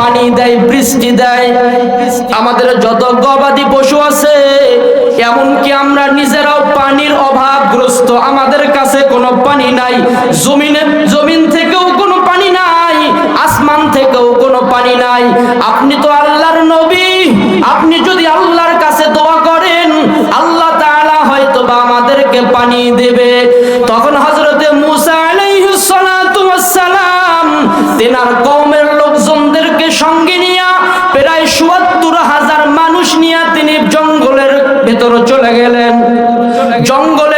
পানি দেয়, বৃষ্টি দেয়। আমাদের যত গবাদি পশু আছে, এমনকি আমরা নিজেরাও পানির অভাবগ্রস্ত, আমাদের কাছে কোনো পানি নাই। জমিনে জমিন থেকেও কোনো পানি নাই, আসমান থেকেও কোনো পানি নাই। আপনি তো আল্লাহর নবী, আপনি যদি আল্লাহর কাছে দোয়া করেন, আল্লাহ তাআলা হয়তো বা আমাদেরকে পানি দেবে। তখন হযরতে মুসা আলাইহিস সালাম, তেনার চলে গেলেন। জঙ্গল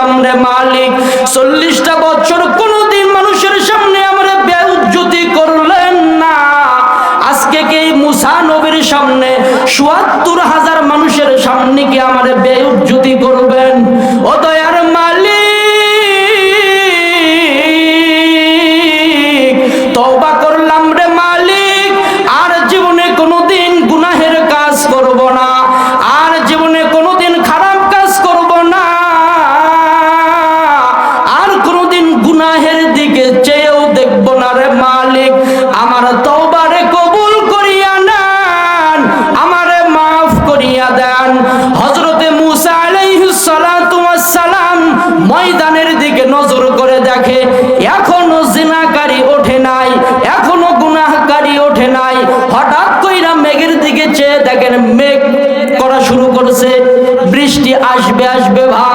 করলাম রে মালিক, চল্লিশটা বছর কোনদিন মানুষের সামনে আমরা বেউজ্জতি করলেন না। আজকে কি মুসা নবীর সামনে সুয়াত্তর হাজার মানুষের সামনে কি আমার দেখেন মেঘ করা শুরু করেছে। বৃষ্টি আসবে আসবে ভাব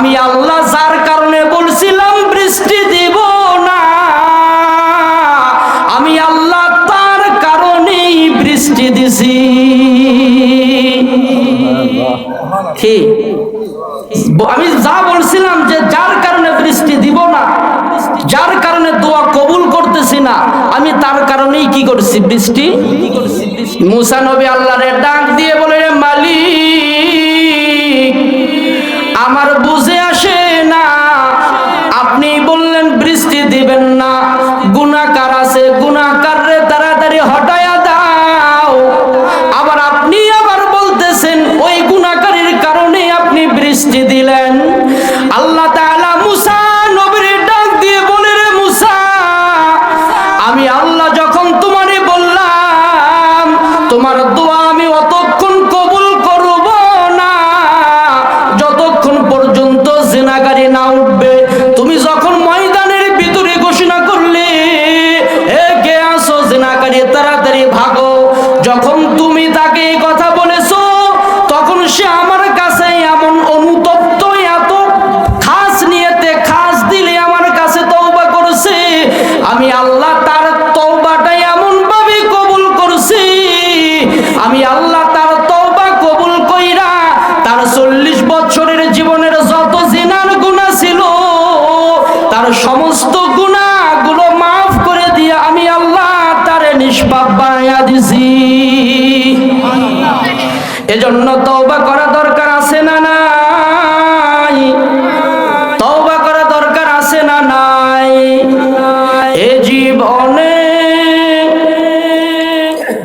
আমি আল্লাহ যার কারণে বলছিলাম, বৃষ্টি দিব না। আমি আল্লাহ তার কারণেই বৃষ্টি দিছি। ঠিক আমি যা বলছিলাম যে যার কারণে বৃষ্টি দিব না, যার কারণে দোয়া কবুল করতেছি না, আমি তার কারণেই কি করছি বৃষ্টি? মুসানবী আল্লাহরে ডাক দিয়ে বলে মালিক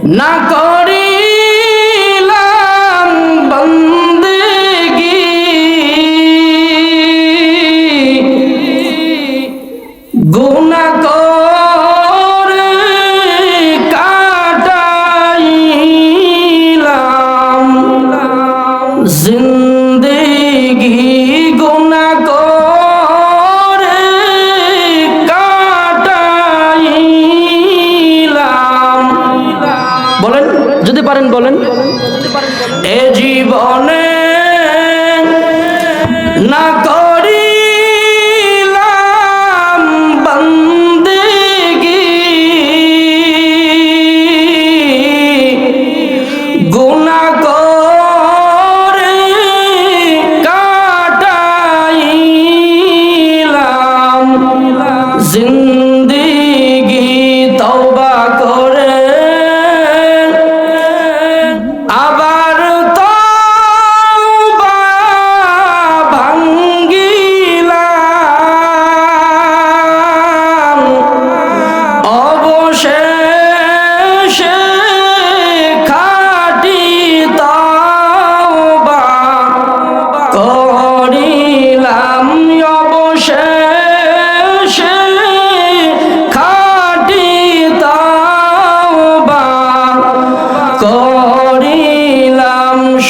না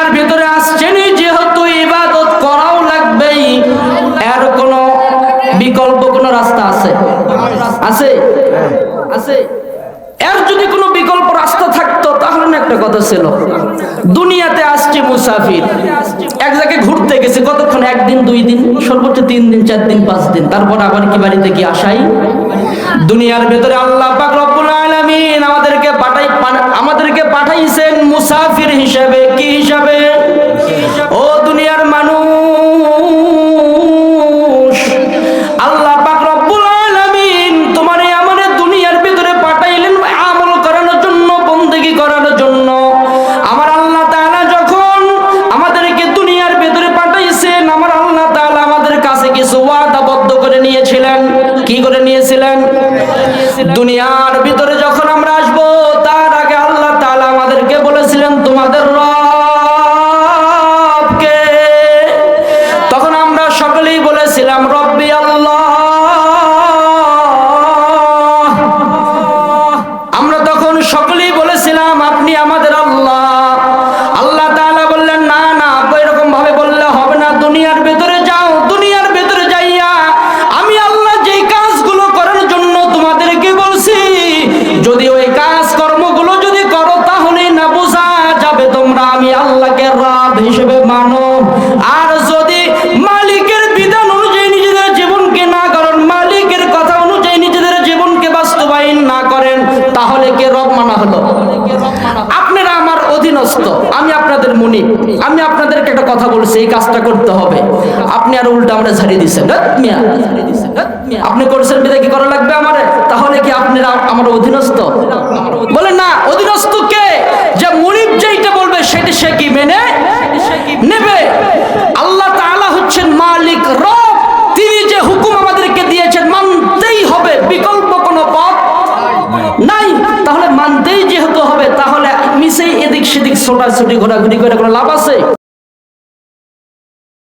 দুনিয়ার ভেতরে আসছেন যেহেতু ইবাদত করাও লাগবেই। এর কোন বিকল্প, কোন রাস্তা আছে? আছে? আছে? এর যদি কোনো বিকল্প রাস্তা থাকতো, তাহলে একটা কথা ছিল। দুনিয়াতে আসছে মুসাফির। এক জায়গায় ঘুরতে গেছে, কতক্ষণ? একদিন, দুই দিন, সর্বোচ্চ তিন দিন, চার দিন, পাঁচ দিন। তারপর আবার কি বাড়িতে কি আসাই? দুনিয়ার ভেতরে আল্লাহ পাক আমাদেরকে পাঠাই আমাদেরকে পাঠাই মুসাফির হিসাবে কি হিসাবে? ও দুনিয়ার কথা বলছি, এই কাজটা করতে হবে। আপনি আর উল্টা আমরা ছাড়িয়ে দিচ্ছেন। আপনি করছেন বিদায় কি করা লাগবে আমারে? তাহলে কি আপনারা আমার অধীনস্থ? বলে না, অধীনস্থ কে? যে মুনিব যেইটা বলবে, সেটি সে কি মেনে নেবে? আল্লাহ তাআলা হচ্ছেন মালিক রব। তিনি যে হুকুম আমাদেরকে দিয়েছেন, মানতেই হবে। বিকল্প কোনো পথ নাই। তাহলে মানতেই যেহেতু হবে, তাহলে মিশেই এদিক সেদিক ছোটাছুটি, ঘোরাঘুরি করে কোনো লাভ আছে?